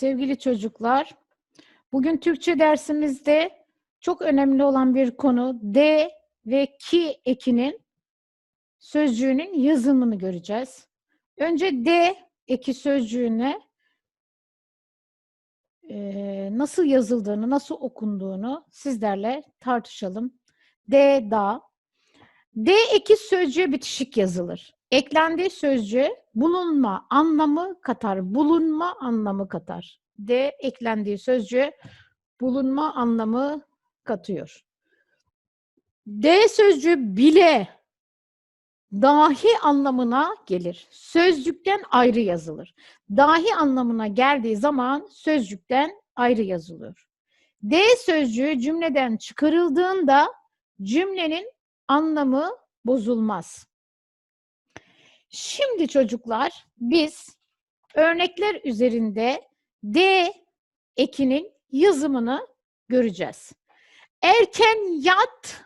sevgili çocuklar. Bugün Türkçe dersimizde çok önemli olan bir konu D ve ki ekinin sözcüğünün yazımını göreceğiz. Önce D eki sözcüğüne eee, nasıl yazıldığını, nasıl okunduğunu sizlerle tartışalım. D, da. D eki sözcüğe bitişik yazılır. Eklendiği sözcüğe bulunma anlamı katar. Bulunma anlamı katar. D eklendiği sözcüğe bulunma anlamı katıyor. D sözcüğü bile dahi anlamına gelir. Sözcükten ayrı yazılır. Dahi anlamına geldiği zaman sözcükten ayrı yazılıyor. D sözcüğü cümleden çıkarıldığında cümlenin anlamı bozulmaz. Şimdi çocuklar biz örnekler üzerinde D ekinin yazımını göreceğiz. Erken yat,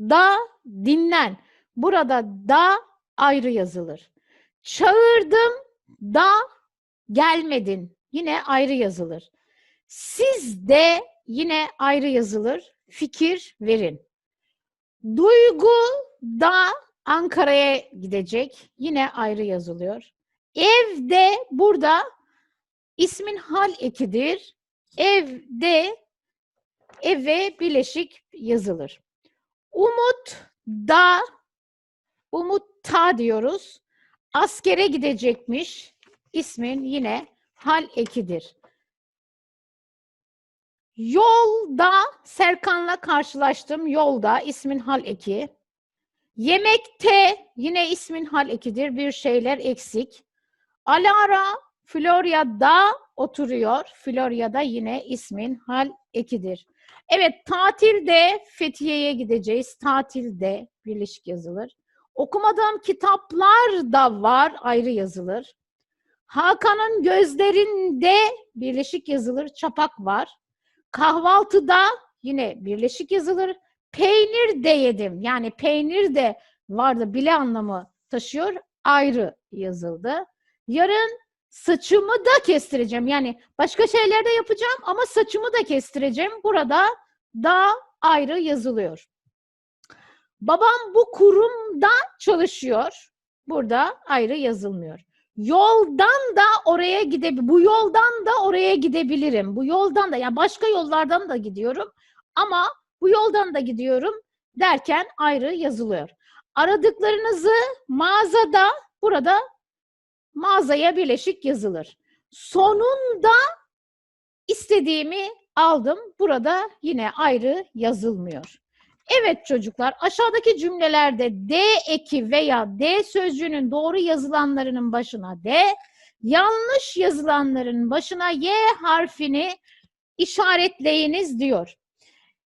da dinlen. Burada da ayrı yazılır. Çağırdım, da gelmedin. Yine ayrı yazılır. Siz de yine ayrı yazılır. Fikir verin. Duygu da Ankara'ya gidecek. Yine ayrı yazılıyor. Evde burada ismin hal ekidir. Evde eve bileşik yazılır. Umut da Umut ta diyoruz. Askere gidecekmiş. İsmin yine hal ekidir. Yolda Serkan'la karşılaştım. Yolda ismin hal eki. Yemekte yine ismin hal ekidir. Bir şeyler eksik. Alara Florya'da oturuyor. Florya'da yine ismin hal ekidir. Evet tatilde Fethiye'ye gideceğiz. Tatilde birleşik yazılır. Okumadığım kitaplar da var ayrı yazılır. Hakan'ın gözlerinde birleşik yazılır. Çapak var. Kahvaltıda yine birleşik yazılır. Peynir de yedim. Yani peynir de vardı bile anlamı taşıyor. Ayrı yazıldı. Yarın saçımı da kestireceğim. Yani başka şeyler de yapacağım ama saçımı da kestireceğim. Burada da ayrı yazılıyor. Babam bu kurumda çalışıyor. Burada ayrı yazılmıyor. Yoldan da oraya gidebilirim. Bu yoldan da oraya gidebilirim. Bu yoldan da yani başka yollardan da gidiyorum ama bu yoldan da gidiyorum derken ayrı yazılıyor. Aradıklarınızı mağazada burada mağazaya birleşik yazılır. Sonunda istediğimi aldım. Burada yine ayrı yazılmıyor. Evet çocuklar aşağıdaki cümlelerde D eki veya D sözcüğünün doğru yazılanlarının başına D, yanlış yazılanların başına Y harfini işaretleyiniz diyor.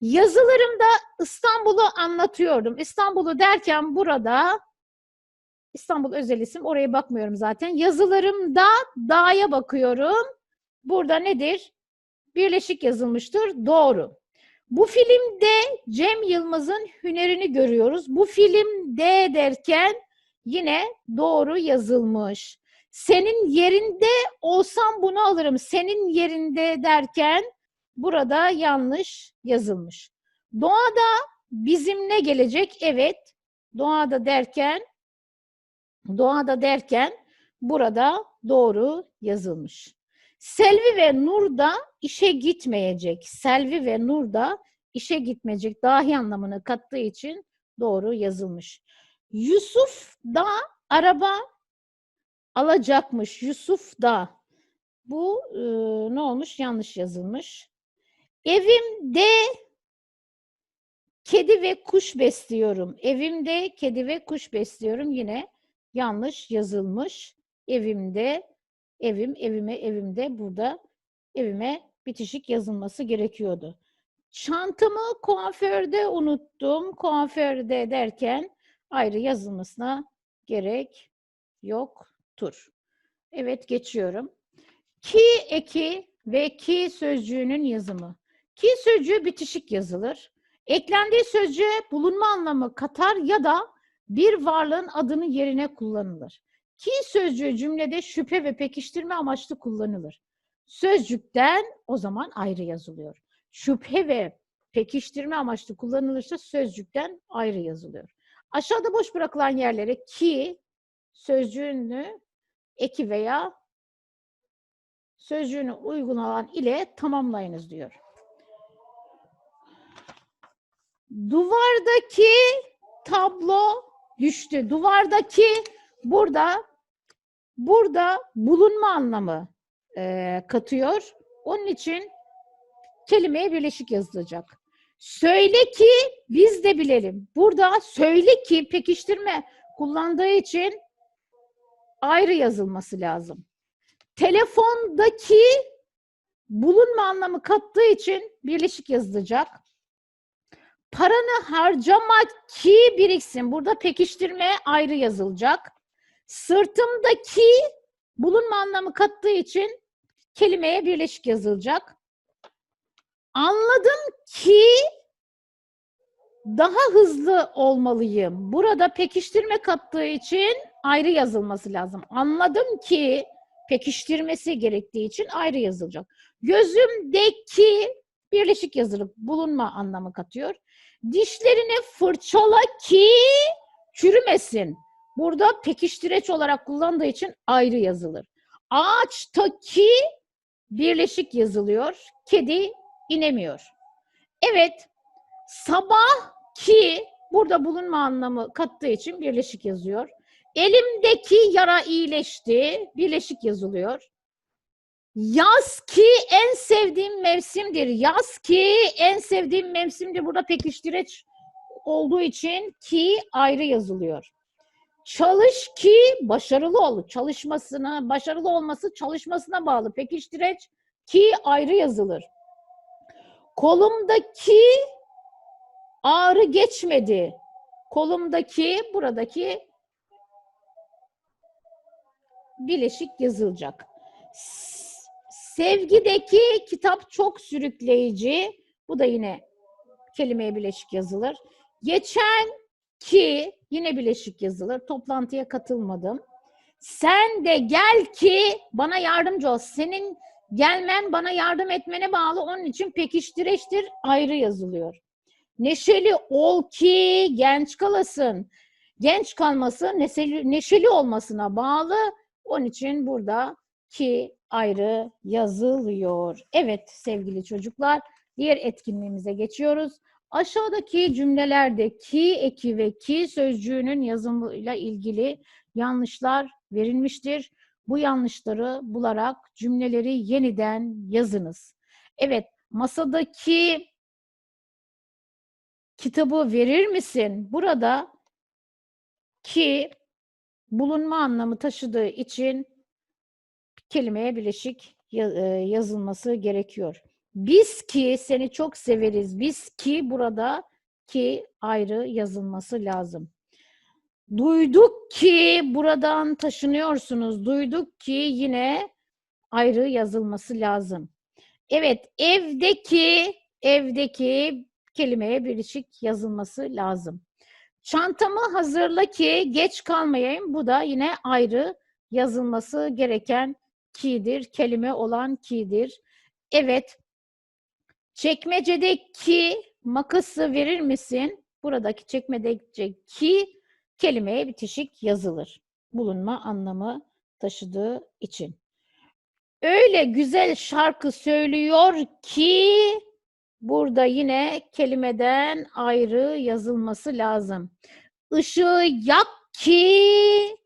Yazılarımda İstanbul'u anlatıyordum. İstanbul'u derken burada İstanbul özel isim oraya bakmıyorum zaten. Yazılarımda dağa bakıyorum. Burada nedir? Birleşik yazılmıştır. Doğru. Bu filmde Cem Yılmaz'ın hünerini görüyoruz. Bu filmde derken yine doğru yazılmış. Senin yerinde olsam bunu alırım. Senin yerinde derken burada yanlış yazılmış. Doğada bizimle gelecek. Evet. Doğada derken doğada derken burada doğru yazılmış. Selvi ve Nur da işe gitmeyecek. Selvi ve Nur da işe gitmeyecek. Dahi anlamını kattığı için doğru yazılmış. Yusuf da araba alacakmış. Yusuf da. Bu e, ne olmuş? Yanlış yazılmış. Evimde kedi ve kuş besliyorum. Evimde kedi ve kuş besliyorum. Yine yanlış yazılmış. Evimde evim, evime, evimde burada evime bitişik yazılması gerekiyordu. Çantamı kuaförde unuttum. Kuaförde derken ayrı yazılmasına gerek yoktur. Evet geçiyorum. Ki eki ve ki sözcüğünün yazımı. Ki sözcüğü bitişik yazılır. Eklendiği sözcüğe bulunma anlamı katar ya da bir varlığın adını yerine kullanılır. Ki sözcüğü cümlede şüphe ve pekiştirme amaçlı kullanılır. Sözcükten o zaman ayrı yazılıyor. Şüphe ve pekiştirme amaçlı kullanılırsa sözcükten ayrı yazılıyor. Aşağıda boş bırakılan yerlere ki sözcüğünü eki veya sözcüğünü uygun olan ile tamamlayınız diyor. Duvardaki tablo düştü. Duvardaki burada burada bulunma anlamı e, katıyor. Onun için kelimeye birleşik yazılacak. Söyle ki biz de bilelim. Burada söyle ki pekiştirme kullandığı için ayrı yazılması lazım. Telefondaki bulunma anlamı kattığı için birleşik yazılacak. Paranı harcama ki biriksin. Burada pekiştirme ayrı yazılacak. Sırtımdaki bulunma anlamı kattığı için kelimeye birleşik yazılacak. Anladım ki daha hızlı olmalıyım. Burada pekiştirme kattığı için ayrı yazılması lazım. Anladım ki pekiştirmesi gerektiği için ayrı yazılacak. Gözümdeki birleşik yazılıp bulunma anlamı katıyor. Dişlerini fırçala ki çürümesin. Burada pekiştireç olarak kullandığı için ayrı yazılır. Ağaçtaki birleşik yazılıyor. Kedi inemiyor. Evet, sabah ki burada bulunma anlamı kattığı için birleşik yazıyor. Elimdeki yara iyileşti, birleşik yazılıyor. Yaz ki en sevdiğim mevsimdir. Yaz ki en sevdiğim mevsimdir. Burada pekiştireç olduğu için ki ayrı yazılıyor. Çalış ki başarılı ol. Çalışmasına, başarılı olması çalışmasına bağlı. Pekiştireç ki ayrı yazılır. Kolumdaki ağrı geçmedi. Kolumdaki, buradaki bileşik yazılacak. Sevgideki kitap çok sürükleyici. Bu da yine kelimeye bileşik yazılır. Geçen ki yine bileşik yazılır. Toplantıya katılmadım. Sen de gel ki bana yardımcı ol. Senin gelmen bana yardım etmene bağlı. Onun için pekiştireçtir ayrı yazılıyor. Neşeli ol ki genç kalasın. Genç kalması neşeli, neşeli olmasına bağlı. Onun için burada ki ayrı yazılıyor. Evet sevgili çocuklar diğer etkinliğimize geçiyoruz. Aşağıdaki cümlelerde ki eki ve ki sözcüğünün yazımıyla ilgili yanlışlar verilmiştir. Bu yanlışları bularak cümleleri yeniden yazınız. Evet, masadaki kitabı verir misin? Burada ki bulunma anlamı taşıdığı için kelimeye bileşik e, yazılması gerekiyor. Biz ki seni çok severiz. Biz ki burada ki ayrı yazılması lazım. Duyduk ki buradan taşınıyorsunuz. Duyduk ki yine ayrı yazılması lazım. Evet, evdeki evdeki kelimeye birleşik yazılması lazım. Çantamı hazırla ki geç kalmayayım. Bu da yine ayrı yazılması gereken ki'dir. Kelime olan ki'dir. Evet. Çekmecedeki makası verir misin? Buradaki çekmecedeki kelimeye bitişik yazılır. Bulunma anlamı taşıdığı için. Öyle güzel şarkı söylüyor ki burada yine kelimeden ayrı yazılması lazım. Işığı yak ki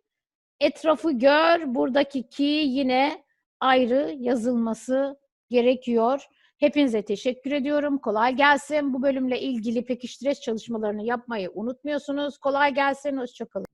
etrafı gör. Buradaki ki yine ayrı yazılması gerekiyor. Hepinize teşekkür ediyorum. Kolay gelsin. Bu bölümle ilgili pekiştireç çalışmalarını yapmayı unutmuyorsunuz. Kolay gelsin. Hoşçakalın.